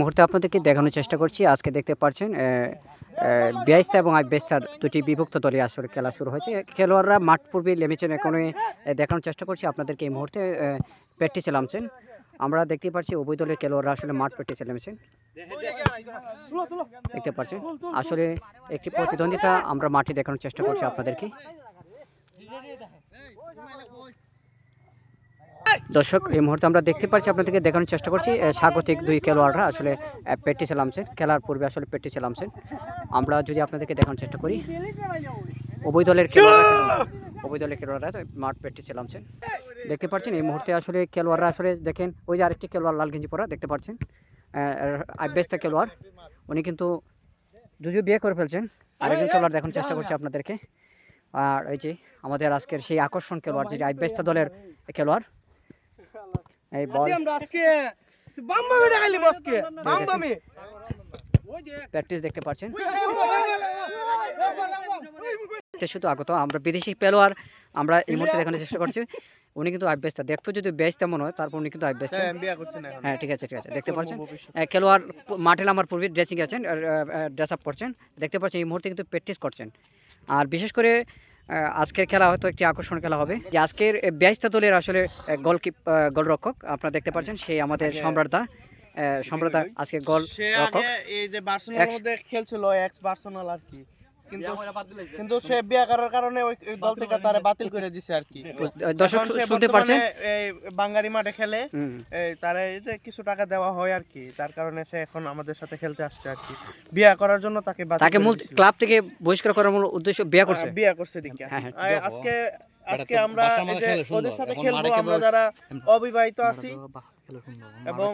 মুহূর্তে আপনাদেরকে দেখানোর চেষ্টা করছি। আজকে দেখতে পাচ্ছেন বিয়াইস্তা এবং আইবেস্তার দুটি বিভক্ত দলে আসলে খেলা শুরু হয়েছে। খেলোয়াড়রা মাঠ পূর্বে নেমেছেন এখন দেখানোর চেষ্টা করছি। আপনাদেরকে এই মুহূর্তে প্র্যাকটিসে নামছেন। আমরা দেখতে পাচ্ছি উভয় দলের খেলোয়াড়রা আসলে মাঠ প্র্যাকটিসে নেমেছেন। দেখতে পাচ্ছেন, আসলে একটি প্রতিদ্বন্দ্বিতা আমরা মাঠে দেখানোর চেষ্টা করছি আপনাদেরকে। দর্শক এই মুহূর্তে আমরা দেখতে পাচ্ছি আপনাদেরকে দেখানোর চেষ্টা করছি স্বাগতিক দুই খেলোয়াড়রা আসলে প্র্যাকটিসে নামছেন খেলার পূর্বে আসলে প্র্যাকটিসে নামছেন আমরা যদি আপনাদেরকে দেখানোর চেষ্টা করি উভয় দলের খেলোয়াড়রা উভয় দলের খেলোয়াড়রা তো মাঠ প্র্যাকটিসে নামছেন দেখতে পাচ্ছেন এই মুহূর্তে আসলে খেলোয়াড়রা আসলে দেখেন ওই যে আরেকটি খেলোয়াড় লাল গেঞ্জি পরা দেখতে পাচ্ছেন আব্যস্ত খেলোয়াড় উনি কিন্তু যদিও বিয়ে করে ফেলছেন। আরেকজন খেলোয়াড় দেখানোর চেষ্টা করছি আপনাদেরকে। আর এই যে আমাদের আজকের সেই আকর্ষণ খেলোয়াড় যেটি আইবেস্তা দলের খেলোয়াড় এই বল। আমরা আজকে। বাম্বামি দেখাইলাম আজকে। বাম্বামি প্র্যাকটিস দেখতে পাচ্ছেন। শুধু আগত আমরা বিদেশি পেলোয়ার আমরা এই মুহূর্তে দেখানোর চেষ্টা করছি। উনি কিন্তু আইবেস্তা দেখতো যদি বেশ তেমন হয় তারপর উনি কিন্তু আইবেস্তা না এখন। হ্যাঁ ঠিক আছে ঠিক আছে। দেখতে পাচ্ছেন? খেলোয়াড় মাঠে নামার পূর্বে ড্রেসিং আছেন ড্রেস আপ করছেন। দেখতে পাচ্ছেন এই মুহূর্তে কিন্তু প্র্যাকটিস করছেন। আর বিশেষ করে আজকের খেলা হয়তো একটি আকর্ষণ খেলা হবে। যে আজকের ব্যস্ত দলের আসলে গোলকিপ গোলরক্ষক আপনারা দেখতে পাচ্ছেন সেই আমাদের সম্রাটদা সম্রাটদা আজকে গোল এই যে বার্সেলোনার মধ্যে খেলছিল এক্স বার্সেলোনা আর কি। কিন্তু কিন্তু সে বিয়া করার কারণে ওই দল থেকে তারে বাতিল করে দিছে আর কি। দর্শক শুনতে পারছেন? এই বাঙ্গারি মাঠে খেলে এই তারে যে কিছু টাকা দেওয়া হয় আর কি তার কারণে সে এখন আমাদের সাথে খেলতে আসছে আর কি। বিয়া করার জন্য তাকে বাতিল তাকে মূল ক্লাব থেকে বহিষ্কার করার মূল উদ্দেশ্য বিয়ে করছে? বিয়া করছে দিকে হ্যাঁ, হ্যাঁ। আজকে আজকে আমরা। ওদের সাথে খেলব আমরা যারা অবিবাহিত আছি। এবং